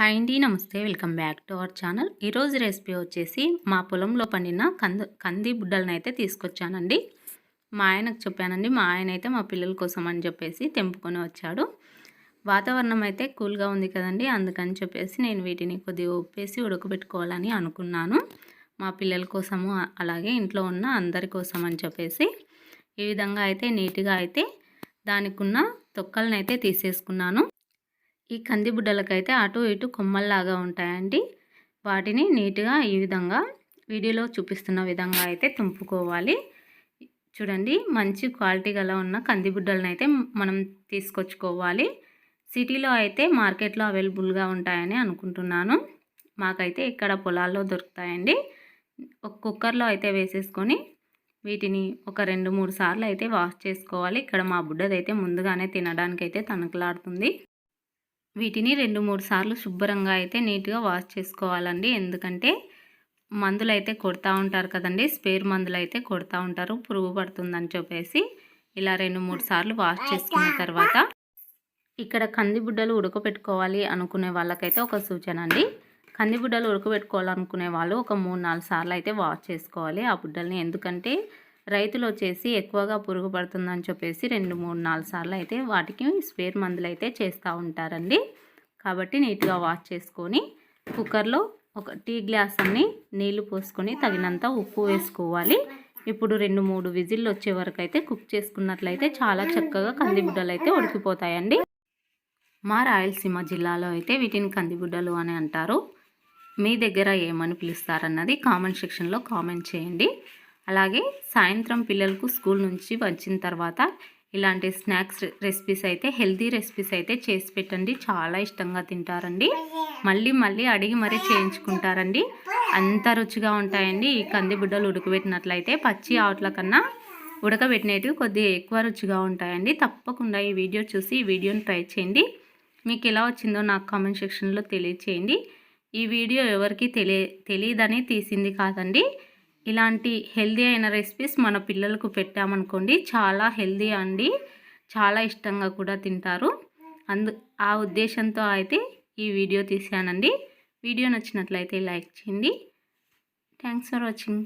Hi అండి నమస్తే. Welcome back to our channel. ఈరోజు రెసిపీ వచ్చేసి మా పొలంలో పండిన కంది కంది బుడ్డలను అయితే తీసుకొచ్చానండి. మా ఆయనకు చెప్పానండి మా ఆయన అయితే మా పిల్లల కోసం అని చెప్పేసి తెంపుకొని వచ్చాడు. వాతావరణం అయితే కూల్గా ఉంది కదండి అందుకని చెప్పేసి నేను వీటిని కొద్దిగా ఉప్పేసి ఉడకబెట్టుకోవాలని అనుకున్నాను. మా పిల్లల కోసము అలాగే ఇంట్లో ఉన్న అందరి కోసం అని చెప్పేసి ఈ విధంగా అయితే నీట్గా అయితే దానికి ఉన్న తొక్కలను అయితే తీసేసుకున్నాను. ఈ కంది బుడ్డలకైతే అటు ఇటు కొమ్మల్లాగా ఉంటాయండి. వాటిని నీట్గా ఈ విధంగా వీడియోలో చూపిస్తున్న విధంగా అయితే తుంపుకోవాలి. చూడండి మంచి క్వాలిటీ గల ఉన్న కందిబుడ్డలను అయితే మనం తీసుకొచ్చుకోవాలి. సిటీలో అయితే మార్కెట్లో అవైలబుల్గా ఉంటాయని అనుకుంటున్నాను. మాకైతే ఇక్కడ పొలాల్లో దొరుకుతాయండి. ఒక కుక్కర్లో అయితే వేసేసుకొని వీటిని ఒక రెండు మూడు సార్లు అయితే వాష్ చేసుకోవాలి. ఇక్కడ మా బుడ్డదైతే ముందుగానే తినడానికి అయితే తనకలాడుతుంది వీటిని రెండు మూడు సార్లు శుభ్రంగా అయితే నీట్గా వాష్ చేసుకోవాలండి. ఎందుకంటే మందులు అయితే కొడతా ఉంటారు కదండి. స్పేర్ మందులు అయితే కొడతా ఉంటారు. పురుగు పడుతుందని చెప్పేసి ఇలా రెండు మూడు సార్లు వాష్ చేసుకున్న తర్వాత ఇక్కడ కందిబుడ్డలు ఉడకపెట్టుకోవాలి అనుకునే వాళ్ళకైతే ఒక సూచన అండి కందిబుడ్డలు ఉడకబెట్టుకోవాలనుకునే వాళ్ళు ఒక మూడు నాలుగు సార్లు అయితే వాష్ చేసుకోవాలి ఆ బుడ్డల్ని. ఎందుకంటే రైతులు వచ్చేసి ఎక్కువగా పురుగు పడుతుందని చెప్పేసి రెండు మూడు నాలుగు సార్లు అయితే వాటికి స్పేర్ మందులు అయితే చేస్తూ ఉంటారండి. కాబట్టి నీట్గా వాష్ చేసుకొని కుక్కర్లో ఒక టీ గ్లాస్ అన్ని నీళ్ళు పోసుకొని తగినంత ఉప్పు వేసుకోవాలి. ఇప్పుడు రెండు మూడు విజిల్లు వచ్చే వరకు అయితే కుక్ చేసుకున్నట్లయితే చాలా చక్కగా కందిబుడ్డలు అయితే ఉడికిపోతాయండి. మా రాయలసీమ జిల్లాలో అయితే వీటిని కందిబుడ్డలు అని అంటారు. మీ దగ్గర ఏమని పిలుస్తారన్నది కామెంట్ సెక్షన్లో కామెంట్ చేయండి. అలాగే సాయంత్రం పిల్లలకు స్కూల్ నుంచి వచ్చిన తర్వాత ఇలాంటి స్నాక్స్ రెసిపీస్ అయితే హెల్తీ రెసిపీస్ అయితే చేసి పెట్టండి. చాలా ఇష్టంగా తింటారండి. మళ్ళీ మళ్ళీ అడిగి మరీ చేయించుకుంటారండి. అంత రుచిగా ఉంటాయండి. ఈ కంది బుడ్డలు ఉడకబెట్టినట్లయితే పచ్చి ఆవుట్ల కన్నా ఉడకబెట్టినవి కొద్దిగా ఎక్కువ రుచిగా ఉంటాయండి. తప్పకుండా ఈ వీడియో చూసి ఈ వీడియోని ట్రై చేయండి. మీకు ఎలా వచ్చిందో నాకు కామెంట్ సెక్షన్లో తెలియచేయండి. ఈ వీడియో ఎవరికి తెలియ తెలియదని తీసింది కాదండి. ఇలాంటి హెల్దీ అయిన రెసిపీస్ మన పిల్లలకు పెట్టామనుకోండి చాలా హెల్దీ అండి. చాలా ఇష్టంగా కూడా తింటారు. అందు ఆ ఉద్దేశంతో అయితే ఈ వీడియో తీసానండి వీడియో నచ్చినట్లయితే లైక్ చేయండి. Thanks for watching.